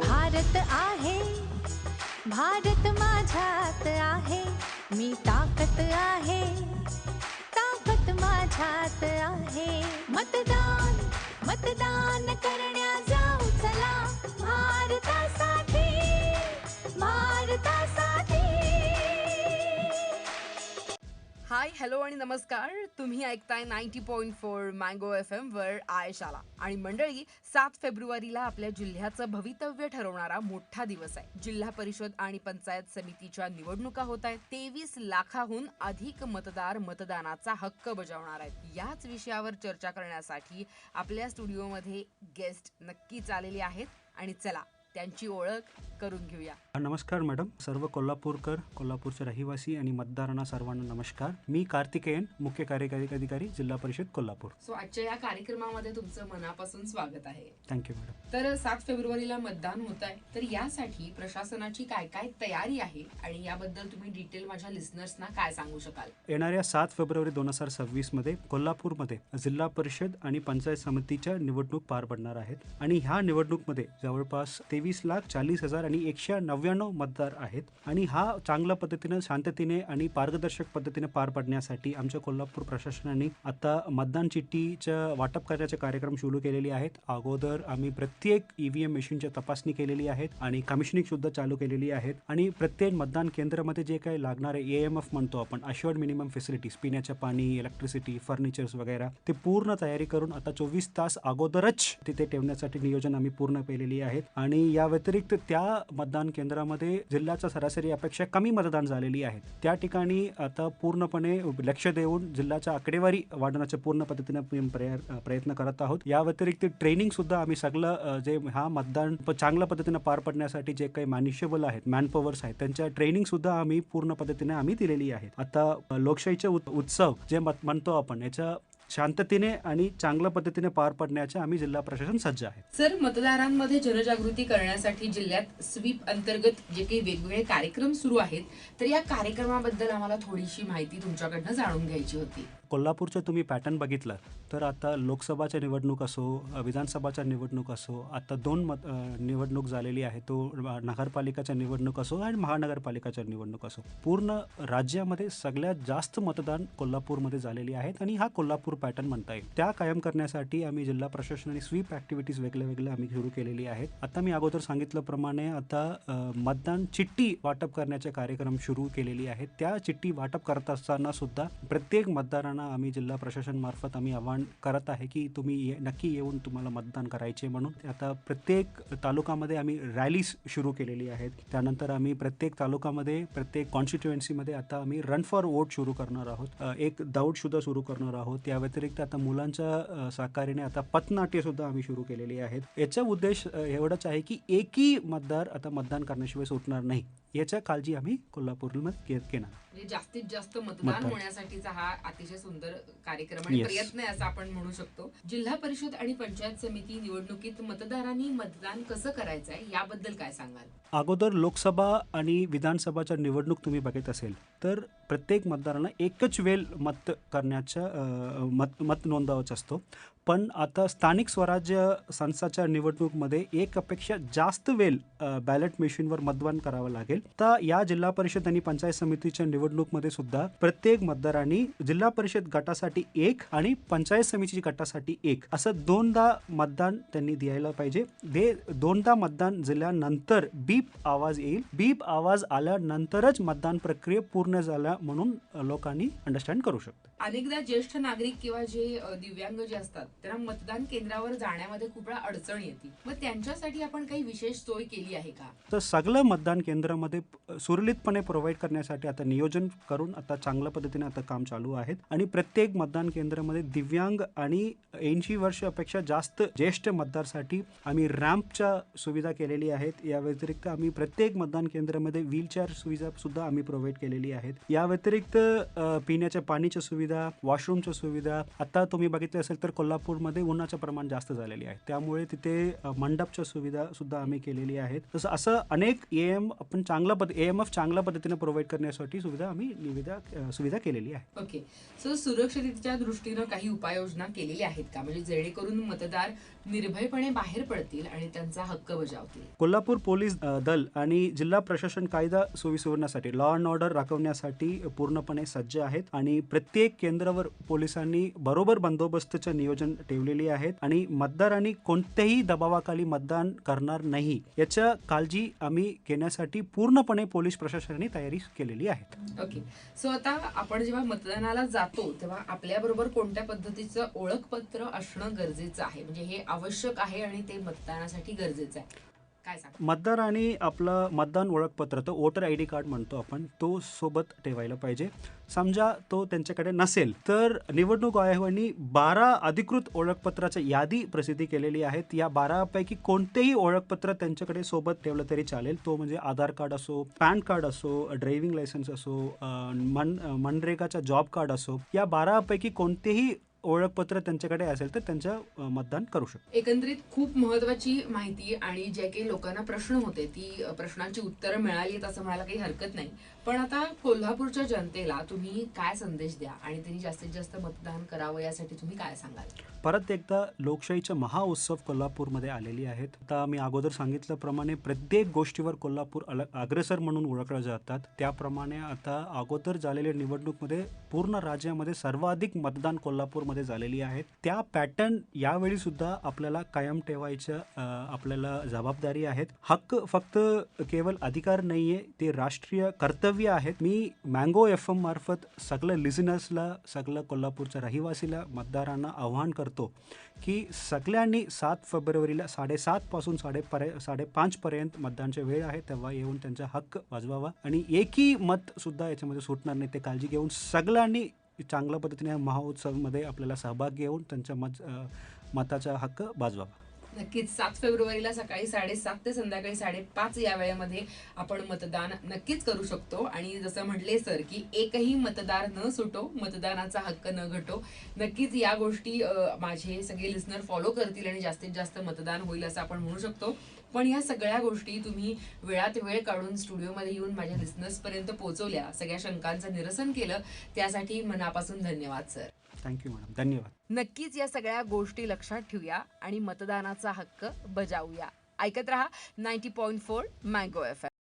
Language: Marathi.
भारत आहे भारत माझ्यात आहे मी ताकत आहे ताकत माझ्यात आहे. मतदान मतदान करण्या हाय हॅलो आणि नमस्कार. तुम्ही ऐकताय ninety point four mango F M वर आयशाला. आणि मंडळी सात फेब्रुवारीला आपल्या जिल्ह्याचं भवितव्य ठरवणारा मोठा दिवस आहे. जिल्हा परिषद आणि पंचायत समितीच्या निवडणुका होत आहेत. तेवीस लाखाहून अधिक मतदार मतदानाचा हक्क बजावणार आहेत. याच विषयावर चर्चा करण्यासाठी आपल्या स्टुडिओमध्ये गेस्ट नक्कीच आलेले आहेत. आणि चला त्यांची ओळख करून घेऊया. नमस्कार मॅडम. सर्व कोल्हापूरकर कोल्हापूरचे रहिवासी आणि मतदारांना सर्वांना नमस्कार. मी कार्तिकेयन मुख्य कार्यकारी अधिकारी जिल्हा परिषद कोल्हापूर. सो आजच्या या कार्यक्रमामध्ये तुमचं मनापासून स्वागत आहे. थँक्यू मॅडम तर सात फेब्रुवारीला मतदान होत आहे. तर यासाठी प्रशासनाची काय काय तयारी आहे आणि याबद्दल तुम्ही डिटेल माझ्या लिस्नर्सना काय सांगू शकाल? येणाऱ्या सात फेब्रुवारी दोन हजार सव्वीसमध्ये कोल्हापूरमध्ये जिल्हा परिषद आणि पंचायत समितीच्या निवडणूक पार पडणार आहेत. आणि ह्या निवडणूकमध्ये जवळपास तेवीस लाख चाळीस हजार आणि एकशे नव्याण्णव मतदार आहेत. आणि हा चांगल्या पद्धतीनं शांततेने आणि पारदर्शक पद्धतीने पार पाडण्यासाठी आमच्या कोल्हापूर प्रशासनाने आता मतदान चिठ्ठीचं वाटप करण्याचे कार्यक्रम सुरू केलेले आहेत. अगोदर आम्ही प्रत्येक ईव्हीएम मशीनची तपासणी केलेली आहेत आणि कमिशनिंग सुद्धा चालू केलेली आहेत. आणि प्रत्येक मतदान केंद्रामध्ये जे काही लागणारे ए एम एफ म्हणतो आपण अश्युअर्ड मिनिमम फेसिलिटीज पिण्याचं पाणी इलेक्ट्रिसिटी फर्निचर्स वगैरे ते पूर्ण तयारी करून आता चोवीस तास अगोदरच तिथे ठेवण्यासाठी नियोजन आम्ही पूर्ण केलेली आहेत. आणि या व्यतिरिक्त त्या मतदान केंद्रामध्ये जिल्ह्याच्या सरासरी अपेक्षा कमी मतदान झालेली आहे त्या ठिकाणी आता पूर्णपणे लक्ष देऊन जिल्ह्याच्या आकडेवारी वाढवण्याच्या पूर्ण पद्धतीने प्रयत्न करत आहोत. या व्यतिरिक्त ट्रेनिंग सुद्धा आम्ही सगळं जे हा मतदान प- चांगल्या पद्धतीने पार पडण्यासाठी जे काही मॅन्युशेबल आहेत मॅनपॉवर्स आहेत त्यांच्या ट्रेनिंग सुद्धा आम्ही पूर्ण पद्धतीने आम्ही दिलेली आहे आता लोकशाहीचे उत्सव जे मत म्हणतो आपण याच्या शांततेने आणि चांगल्या पद्धतीने पार पडण्याचे आम्ही जिल्हा प्रशासन सज्ज आहे. सर मतदारांमध्ये जनजागृती करण्यासाठी जिल्ह्यात स्वीप अंतर्गत जे काही वेगवेगळे कार्यक्रम सुरू आहेत तर या कार्यक्रमाबद्दल आम्हाला थोडीशी माहिती तुमच्याकडनं जाणून घ्यायची होती. कोल्हापूरचं तुम्ही पॅटर्न बघितलं तर आता लोकसभाच्या निवडणूक असो विधानसभाच्या निवडणूक असो आता दोन मत निवडणूक झालेली आहे तो नगरपालिकाच्या निवडणूक असो आणि महानगरपालिकाच्या निवडणूक असो. पूर्ण राज्यामध्ये सगळ्यात जास्त मतदान कोल्हापूरमध्ये झालेली आहेत आणि हा कोल्हापूर पॅटर्न म्हणता येईल त्या कायम करण्यासाठी आम्ही जिल्हा प्रशासनाने स्वीप ॲक्टिव्हिटीज वेगळे वेगळे आम्ही सुरू केलेली आहेत. आता मी अगोदर सांगितल्याप्रमाणे आता मतदान चिठ्ठी वाटप करण्याचे कार्यक्रम सुरू केलेली आहेत. त्या चिठ्ठी वाटप करत असताना सुद्धा प्रत्येक मतदारांना आम्ही जिल्हा प्रशासनमार्फत आम्ही आवाहन करत आहे की तुम्ही ये- नक्की येऊन तुम्हाला मतदान करायचे म्हणून. आता प्रत्येक तालुकामध्ये आम्ही रॅलीज सुरू केलेली आहेत. त्यानंतर आम्ही प्रत्येक तालुकामध्ये प्रत्येक कॉन्स्टिट्युएन्सीमध्ये आता आम्ही रन फॉर वोट सुरू करणार आहोत. एक दौड सुद्धा सुरू करणार आहोत. त्या व्यतिरिक्त आता मुलांच्या सहकार्याने आता पथनाट्य सुद्धा आम्ही सुरू केलेली आहेत. याचा उद्देश एवढाच आहे की एकही मतदार आता मतदान करण्याशिवाय सुटणार नाही. याच्या काळजी आम्ही कोल्हापूरमध्ये घेणार म्हणजे जास्तीत जास्त मतदान. होण्यासाठीचा हा अतिशय सुंदर कार्यक्रम आणि. प्रयत्न आहे असं आपण म्हणू शकतो जिल्हा परिषद आणि पंचायत समिती निवडणुकीत मतदारांनी मतदान कसं करायचं आहे याबद्दल काय सांगाल अगोदर लोकसभा आणि विधानसभाच्या निवडणूक तुम्ही बघत असेल तर प्रत्येक मतदारांना एकच वेळ मत करण्याचा अ, मत मत नोंदवायचा असतो पण आता स्थानिक स्वराज्य संस्थाच्या निवडणूकमध्ये एकपेक्षा जास्त वेळ बॅलेट मशीनवर मतदान करावं लागेल. तर या जिल्हा परिषद आणि पंचायत समितीच्या निवडणूकमध्ये सुद्धा प्रत्येक मतदारांनी जिल्हा परिषद गटासाठी एक आणि पंचायत समिती गटासाठी एक असं दोनदा मतदान त्यांनी द्यायला पाहिजे. दे दोनदा मतदान दिल्यानंतर बीप आवाज येईल. बीप आवाज आल्यानंतरच मतदान प्रक्रिया पूर्ण झाल्या म्हणून लोकांनी अंडरस्टँड करू शकतो. अनेकदा ज्येष्ठ नागरिक किंवा जे दिव्यांग जे असतात त्यांना मतदान केंद्रावर जाण्यामध्ये खूप वेळा अडचण येते. मग त्यांच्यासाठी आपण काही विशेष सोय केली आहे का? तर सगळं मतदान केंद्रामध्ये सुरळीतपणे प्रोव्हाइड करण्यासाठी आता नियोजन करून आता चांगल्या पद्धतीने आता काम चालू आहेत. आणि प्रत्येक मतदान केंद्रामध्ये दिव्यांग आणि ऐंशी वर्षापेक्षा जास्त ज्येष्ठ मतदारसाठी आम्ही रॅम्पच्या सुविधा केलेली आहेत. या व्यतिरिक्त आम्ही प्रत्येक मतदान केंद्रामध्ये व्हीलचेअर सुविधा सुद्धा आम्ही प्रोव्हाइड केलेली आहेत. या व्यतिरिक्त पिण्याच्या पाण्याच्या सुविधा सुविधा वॉशरूमच्या सुविधा. आता तुम्ही बघितलं असेल तर कोल्हापूर कोल्हापूरमध्ये उन्हाचं प्रमाण जास्त झालेले आहे. त्यामुळे तिथे मंडपच्या सुविधा सुद्धा आम्ही केलेली आहेत. तसं असं अनेक ए एम आपण चांगल्या पद्ध ए एम एफ चांगल्या पद्धतीने प्रोव्हाइड करण्यासाठी सुविधा आम्ही निविदा सुविधा केलेली आहे. ओके सो सुरक्षिततेच्या दृष्टीनं काही उपाययोजना केलेल्या आहेत का? म्हणजे जेणेकरून मतदार निर्भयपणे बाहेर पडतील आणि त्यांचा हक्क बजावतील. कोल्हापूर पोलीस दल आणि जिल्हा प्रशासन कायदा सुविसुवरणासाठी लॉ अँड ऑर्डर राखवण्यासाठी पूर्णपणे सज्ज आहेत. आणि प्रत्येक केंद्रावर पोलिसांनी बरोबर बंदोबस्तचं नियोजन ठेवलेली आहेत आणि मतदारांनी कोणत्याही दबावाखाली मतदान करणार नाही याच्या काळजी आम्ही घेण्यासाठी पूर्णपणे पोलीस प्रशासनाने तयारी केलेली आहे ओके. सो आता आपण जेव्हा मतदानाला जातो तेव्हा आपल्याबरोबर कोणत्या पद्धतीचं ओळखपत्र असणं गरजेचं आहे? म्हणजे हे आवश्यक आहे आणि ते मतदानासाठी गरजेचं आहे. काय सांग? मतदार आणि आपलं मतदान ओळखपत्र तो वोटर आय डी कार्ड म्हणतो आपण तो सोबत ठेवायला पाहिजे. समजा तो त्यांच्याकडे नसेल तर निवडणूक आयोगाने बारा अधिकृत ओळखपत्राच्या यादी प्रसिद्धी केलेली आहेत. या बारापैकी कोणतेही ओळखपत्र त्यांच्याकडे सोबत ठेवलं तरी चालेल. तो म्हणजे आधार कार्ड असो पॅन कार्ड असो ड्रायव्हिंग लायसन्स असो मन मनरेगाचा जॉब कार्ड असो या बारापैकी कोणतेही ओळखपत्र त्यांच्याकडे असेल तर त्यांचं मतदान करू शकतो. एकंदरीत खूप महत्वाची माहिती आणि जे काही लोकांना प्रश्न होते ती प्रश्नांची उत्तरं मिळाली आहेत असं म्हणायला काही हरकत नाही. पण आता कोल्हापूरच्या जनतेला तुम्ही काय संदेश द्या आणि त्यांनी जास्तीत जास्त मतदान करावं यासाठी तुम्ही काय सांगाल? परत एकदा लोकशाहीचा महाउत्सव कोल्हापूरमध्ये आलेली आहेत. आता मी अगोदर सांगितल्याप्रमाणे प्रत्येक गोष्टीवर कोल्हापूर अल अग्रेसर म्हणून ओळखल्या जातात. त्याप्रमाणे आता अगोदर झालेल्या निवडणूकमध्ये पूर्ण राज्यामध्ये सर्वाधिक मतदान कोल्हापूरमध्ये झालेली आहेत त्या पॅटर्न यावेळी सुद्धा आपल्याला कायम ठेवायचं आपल्याला जबाबदारी आहेत. हक्क फक्त केवळ अधिकार नाहीये ते राष्ट्रीय कर्तव्य आहेत. मी मँगो एफ एम मार्फत सगळ्या लिझनर्सला सगळं कोल्हापूरच्या रहिवासीला मतदारांना आव्हान करतो. की सगळ्यांनी सात फेब्रुवारीला साडेसातपासून साडेपरे साडेपाचपर्यंत मतदानची वेळ आहे तेव्हा येऊन त्यांचा हक्क वाजवावा. आणि एकही मतसुद्धा याच्यामध्ये सुटणार नाही ते काळजी घेऊन सगळ्यांनी चांगल्या पद्धतीने महोत्सवमध्ये आपल्याला सहभाग घेऊन त्यांच्या मत मताचा हक्क बाजवावा नक्कीच सात फेब्रुवारीला सकाळी साडेसात ते संध्याकाळी साडेपाच या वेळेमध्ये आपण मतदान नक्कीच करू शकतो. आणि जसं म्हटले सर की एकही मतदार न सुटो मतदानाचा हक्क न घटो. नक्कीच या गोष्टी माझे सगळे लिस्नर फॉलो करतील आणि जास्तीत जास्त मतदान होईल असं आपण म्हणू शकतो. पण या सगळ्या गोष्टी तुम्ही वेळात वेळ काढून स्टुडिओमध्ये येऊन माझ्या लिस्नर्सपर्यंत पोहोचवल्या सगळ्या शंकांचं निरसन केलं त्यासाठी मनापासून धन्यवाद सर. थँक्यू मॅडम धन्यवाद. नक्कीच या सगळ्या गोष्टी लक्षात ठेवूया आणि मतदानाचा हक्क बजावूया. ऐकत रहा ninety point four mango F